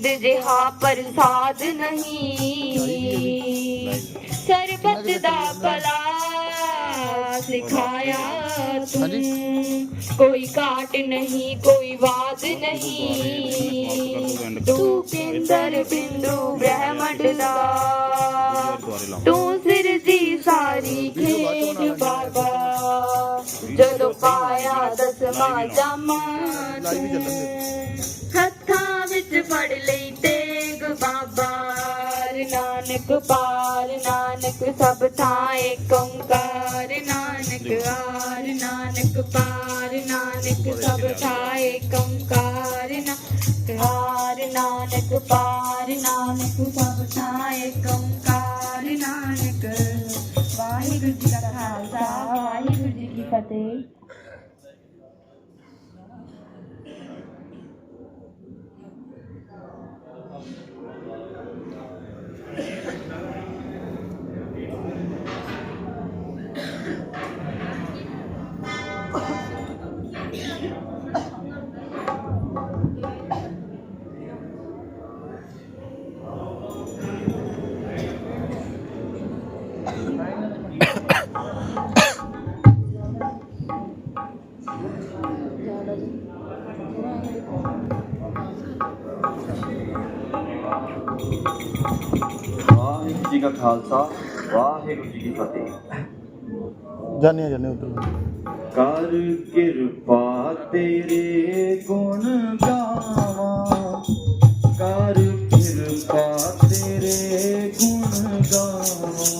ਅਮੀਦ ਜਿਹਾ ਪ੍ਰਸਾਦ ਨਹੀਂ। ਸਰਬਤ ਦਾ ਭਲਾ ਸਿਖਾਇਆ ਤੂੰ। ਕੋਈ ਘਾਟ ਨਹੀਂ ਕੋਈ ਬਾਤ ਨਹੀਂ। ਤੂੰ ਕੇਂਦਰ ਬਿੰਦੂ ਬ੍ਰਹਮੰਡ ਦਾ। ਤੂੰ ਸਿਰ ਦੀ ਸਾਰੀ ਖੇਡ ਬਾਬਾ। ਜਦੋਂ ਪਾਇਆ ਦਸਵਾਂ ਜਾਮਾ ਵਿੱਚ ਫੜ ਲਈ ਤੇਗ ਬਾਬਾਰ। ਨਾਨਕ ਪਾਰ, ਨਾਨਕ ਸਭ ਥਾਂ ਏਕ ਓੰਕਾਰ ਨਾਨਕ ਆਰ, ਨਾਨਕ ਪਾਰ, ਨਾਨਕ ਸਭ ਥਾਂ ਏਕ ਓੰਕਾਰ ਨਾਨਕ ਆਰ, ਨਾਨਕ ਪਾਰ, ਨਾਨਕ ਸਭ ਥਾਂ ਏਕ ਓੰਕਾਰ ਨਾਨਕ ਵਾਹਿਗੁਰੂ ਜੀ ਕਾ ਖਾਲਸਾ, ਵਾਹਿਗੁਰੂ ਜੀ ਕੀ ਫਤਿਹ। ਖਾਲਸਾ ਵਾਹਿਗੁਰੂ ਜੀ ਕੀ ਫਤਿਹ। ਜਾਣੇ ਜਾਣੇ ਉਧਰ ਕਰ ਕਿਰਪਾ ਤੇਰੇ ਗੁਣ ਗਾਵਾਂ। ਕਰ ਕਿਰਪਾ ਤੇਰੇ ਗੁਣ ਗਾਵਾਂ।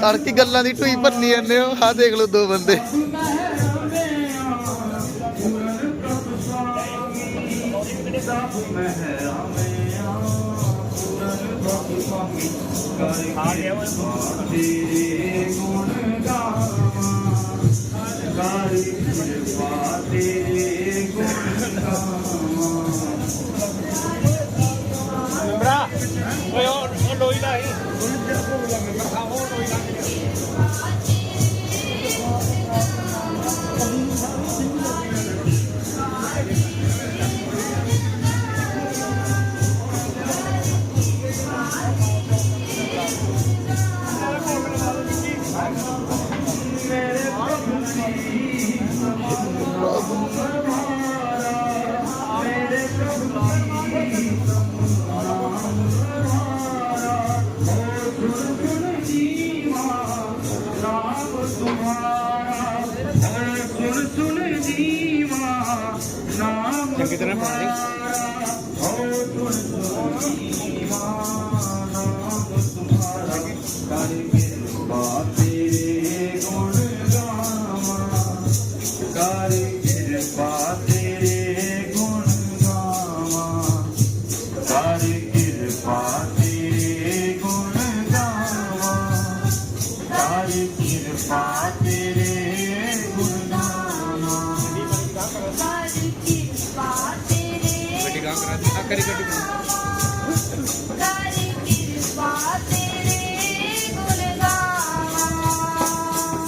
ਤੜਕੀ ਗੱਲਾਂ ਦੀ ਢੂਈ ਭੰਨੀ ਜਾਂਦੇ ਹੋ ਆਹ ਦੇਖ ਲਓ ਦੋ ਬੰਦੇ। ਤੇਰੇ ਗੁਣ ਗਾਵਾਂ ਕਰਾ ਗੱਡੀ ਬਣਾ ਕਿਰਪਾ ਤੇਰੇ ਗੁਣ ਗਾਵਾਂ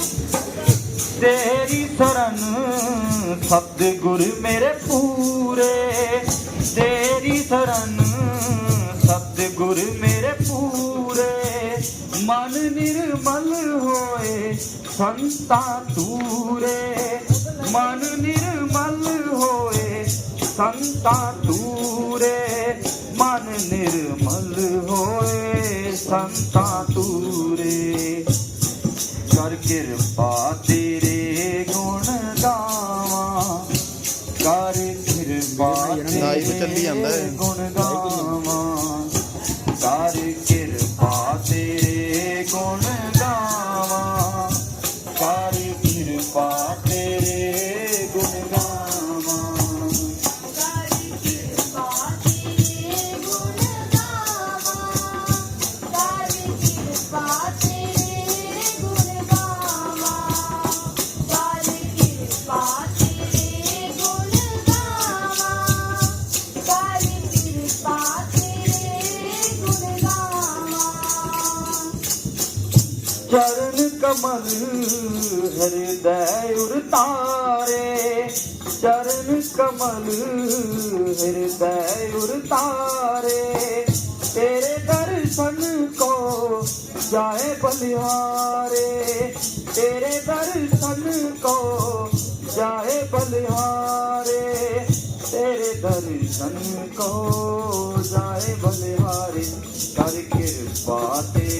ਤੇਰੀ ਸ਼ਰਨ, ਸਤਿਗੁਰ ਮੇਰੇ ਪੂਰੇ। ਤੇਰੀ ਸ਼ਰਨ, ਸਤਿਗੁਰ ਮੇਰੇ ਪੂਰੇ। ਮਨ ਨਿਰਮਲ ਹੋਏ ਸੰਤਾਂ ਤੂਰੇ ਮਨ ਨਿਰਮਲ ਸੰਤਾ ਤੂਰੇ ਮਨ ਨਿਰਮਲ ਹੋਏ। ਸੰਤਾ ਤੂਰੇ ਕਰ ਕਿਰਪਾ ਤੇਰੇ ਗੁਣ ਗਾਵਾਂ। ਕਰ ਕਿਰਪਾ। ਤੇਰੇ ਗੁਣ ਗਾਵਾਂ। ਕਰ ਕਮਲ ਹਿਰਦੈ ਉਰਤਾਰੇ ਚਰਨ ਕਮਲ ਹਿਰਦੈ ਉਰਤਾਰੇ ਤੇਰੇ। ਦਰਸ਼ਨ ਕੋ ਜਾਏ ਬਲਿਹਾਰੇ। ਤੇਰੇ ਦਰਸ਼ਨ ਕੋ ਜਾਏ ਬਲਿਹਾਰੇ। ਤੇਰੇ ਦਰਸ਼ਨ ਕੋ ਜਾਏ ਬਲਿਹਾਰੇ। ਕਰ ਕਿਰਪਾ ਤੇਰੇ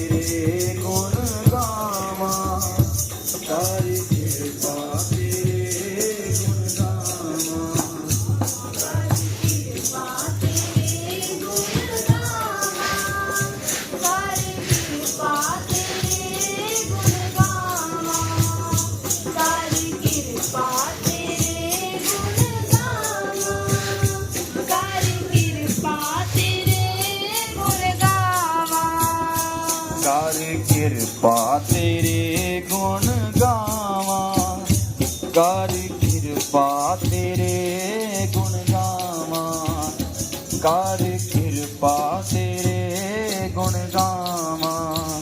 ਕਿਰਪਾ ਤੇਰੇ ਗੁਣ ਗਾਵਾਂ। ਕਰ ਕਿਰਪਾ ਤੇਰੇ ਗੁਣ ਗਾਵਾਂ। ਕਰ ਕਿਰਪਾ ਤੇਰੇ ਗੁਣ ਗਾਵਾਂ।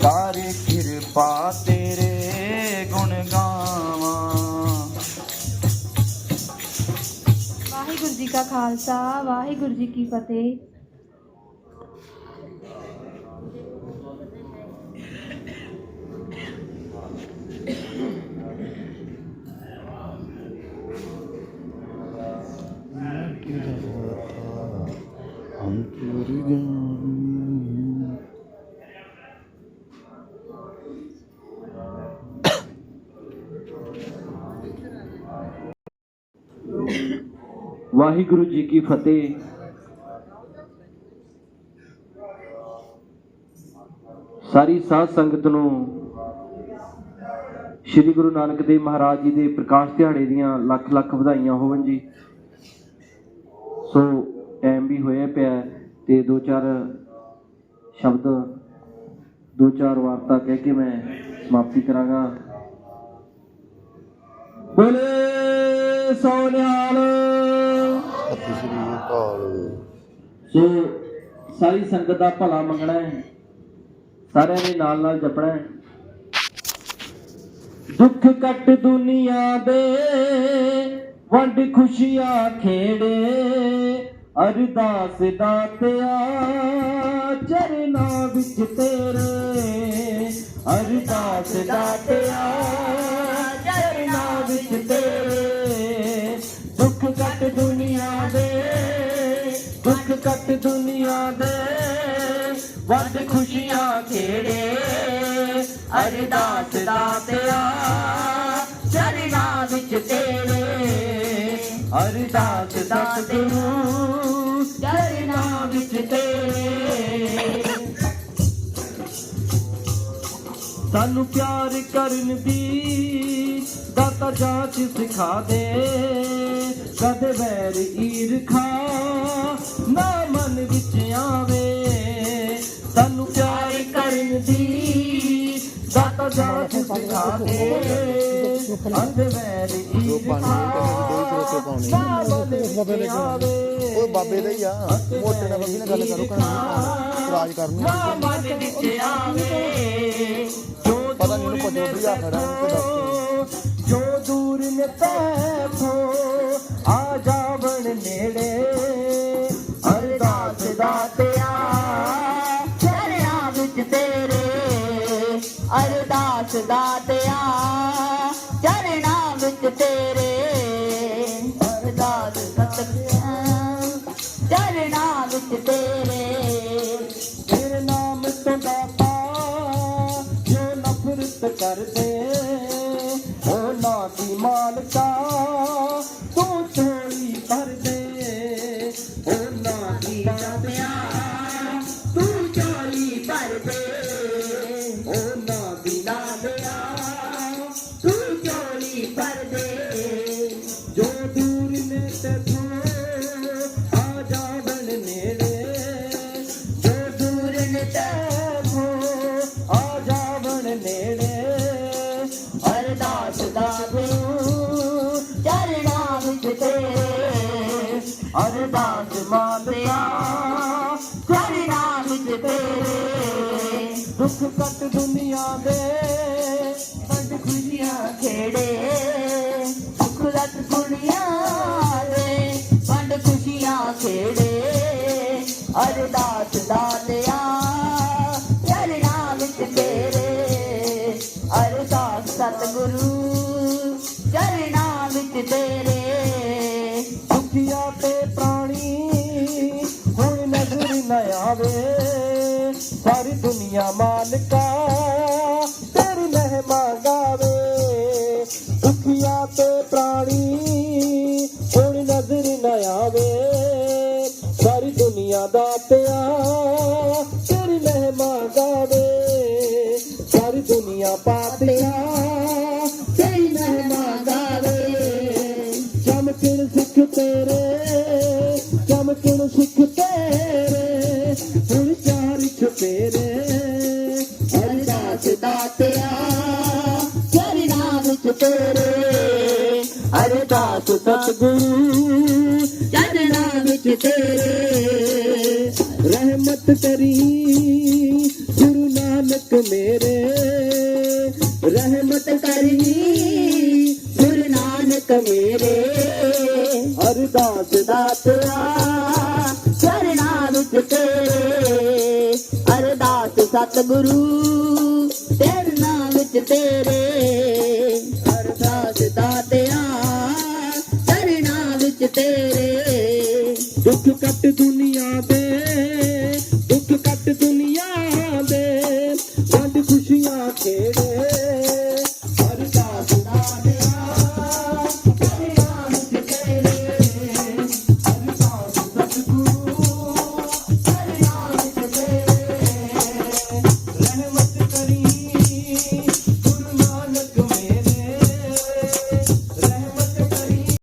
ਕਰ ਕਿਰਪਾ ਤੇਰੇ ਗੁਣ ਗਾਵਾਂ। ਵਾਹਿਗੁਰੂ ਜੀ ਕਾ ਖਾਲਸਾ, ਵਾਹਿਗੁਰੂ ਜੀ ਕੀ ਫਤਿਹ। ਵਾਹਿਗੁਰੂ ਜੀ ਕੀ ਫਤਿਹ। ਸਾਰੀ ਸਾਧ ਸੰਗਤ ਨੂੰ ਸ੍ਰੀ ਗੁਰੂ ਨਾਨਕ ਦੇਵ ਮਹਾਰਾਜ ਜੀ ਦੇ ਪ੍ਰਕਾਸ਼ ਦਿਹਾੜੇ ਦੀਆਂ ਲੱਖ ਲੱਖ ਵਧਾਈਆਂ ਹੋਵਨ ਜੀ। ਸੋ ਟਾਈਮ ਵੀ ਹੋਇਆ ਪਿਆ ਹੈ ਤੇ ਦੋ ਚਾਰ ਸ਼ਬਦ, ਦੋ ਚਾਰ ਵਾਰਤਾ ਕਹਿ ਕੇ ਮੈਂ ਸਮਾਪਤੀ ਕਰਾਂਗਾ। ਬੋਲੇ ਸੋਨਿਆਲ ਸਤਿ ਸ੍ਰੀ ਅਕਾਲ ਸੋ ਸਾਰੀ ਸੰਗਤ ਦਾ ਭਲਾ ਮੰਗਣਾ ਹੈ, ਸਾਰਿਆਂ ਨੇ ਨਾਲ ਨਾਲ ਜਪਣਾ ਹੈ। ਦੁੱਖ ਕੱਟ ਦੁਨੀਆ ਦੇ, ਵੰਡ ਖੁਸ਼ੀਆਂ ਖੇੜੇ। ਅਰਦਾਸ ਦਾਤਿਆ ਚਰਨਾਂ ਵਿੱਚ ਤੇਰੇ। ਅਰਦਾਸ ਦਾਤਿਆ ਦੁੱਖ ਕੱਟ ਦੁਨੀਆ ਦੇ ਵੰਡ ਖੁਸ਼ੀਆਂ ਖੇੜੇ, ਅਰਦਾਸ ਦਾਤਿਆ ਚਰਨਾਂ ਵਿੱਚ ਤੇਰੇ, ਅਰਦਾਸ ਸਤਿਗੁਰੂ ਚਰਨਾਂ ਵਿੱਚ ਤੇਰੇ। ਸਾਨੂੰ ਪਿਆਰ ਕਰਨ ਦੀ ਦਾਤਾ ਜਾਂਚ ਸਿਖਾ ਦੇ, ਕਦੇ ਵੈਰ ਈਰਖਾ ਨਾ ਮਨ ਵਿੱਚ ਆਵੇ। ਸਾਨੂੰ ਪਿਆਰ ਕਰਨ ਦੀ ਦਾਤਾ ਦੇ ਅੰਧ ਵੈਰ ਉਹ ਬਾਬੇ ਦਾ ਹੀ ਆ। ਮੋਟੇ ਨਾਲ ਬੰਦੀ ਨਾਲ ਗੱਲ ਕਰੋ ਕਹਿੰਦਾ ਰਾਜ ਕਰਨੀ। ਮਨ ਵਿੱਚ ਆਵੇ। ਜੋ ਪਤਾ ਨਹੀਂ ਉਹਨੂੰ ਪਤਾ ਵੀ ਆ ਖੜਾ ਉਹਨੂੰ ਤੇ ਦੱਸ ਕੇ ਜੋ ਦੂਰ ਨੇ ਤੈਥੋਂ ਆ ਜਾਵਣ ਨੇੜੇ। ਦਾਤਿਆ ਚਰਣਾ ਵਿੱਚ ਤੇਰੇ। ਅਰਦਾਸ ਦਾਤਿਆ ਚਰਣਾ ਵਿੱਚ ਤੇਰੇ। ਤੇਰੇ ਨਾਮ ਤੋਂ ਦਾਤਾ ਜੋ ਨਫ਼ਰਤ ਕਰਦੇ ਝੋਲੀ ਭਰ ਜੋ ਦੂਰ ਨੇ ਤੇਥੋਂ ਆ ਜਾਵਣ ਨੇੜੇ, ਜੋ ਦੂਰ ਨੇ ਤੇਥੋਂ ਆ ਜਾਵਣ ਨੇੜੇ, ਅਰਦਾਸ ਦਾਤਿਆ ਚਰਣਾ ਵਿੱਚ ਤੇਰੇ, ਅਰਦਾਸ ਮਾਤਿਆ ਚਰਣਾ ਵਿੱਚ ਤੇਰੇ। ਦੁੱਖ ਕੱਟ ਦੁਨੀਆ ਦੇ ਵੰਡ ਖੁਸ਼ੀਆਂ ਖੇੜੇ ਸੁਖ ਰਤ ਕੁੜੀਆਂ ਦੇ ਵੰਡ ਖੁਸ਼ੀਆਂ ਖੇੜੇ, ਅਰਦਾਸ ਦਾਤਿਆ ਚਰਣਾ ਵਿੱਚ ਤੇਰੇ। ਅਰਦਾਸ ਸਤਿਗੁਰੂ ਚਰਣਾ ਵਿੱਚ ਤੇਰੇ। ਦੁਖੀਆ ਤੇ ਪ੍ਰਾਣੀ, ਹੁਣ ਨਜ਼ਰ ਨ ਆਵੇ। ਸਾਰੀ ਦੁਨੀਆ ਮਾਲਕਾ ਤੇਰੇ ਚਮਕਣ ਸੁਖ ਤੇਰੇ? ਹੁਣ ਚਾਰ ਚੁਪੇਰੇ ਅਰਦਾਸ ਦਾਤਿਆ ਚਰਣਾ ਵਿੱਚ ਤੇਰੇ। ਅਰਦਾਸ ਸਤਿਗੁਰੂ ਚਰਣਾ ਵਿੱਚ ਤੇਰੇ। ਰਹਿਮਤ ਕਰੀ ਗੁਰੂ ਨਾਨਕ ਮੇਰੇ। ਰਹਿਮਤ ਕਰੀ ਗੁਰੂ ਨਾਨਕ ਮੇਰੇ। ਅਰਦਾਸ ਦਾਤਿਆ ਚਰਣਾ ਵਿੱਚ ਤੇਰੇ ਅਰਦਾਸ ਸਤਿਗੁਰੂ ਚਰਣਾ ਵਿੱਚ ਤੇਰੇ ਅਰਦਾਸ ਦਾਤਿਆ ਚਰਣਾ ਵਿੱਚ ਤੇਰੇ ਦੁੱਖ ਕੱਟ ਦੁਨੀਆ ਦੇ, ਦੁੱਖ ਕੱਟ ਦੁਨੀਆ ਦੇ। ਵੰਡ ਖੁਸ਼ੀਆਂ ਖੇੜੇ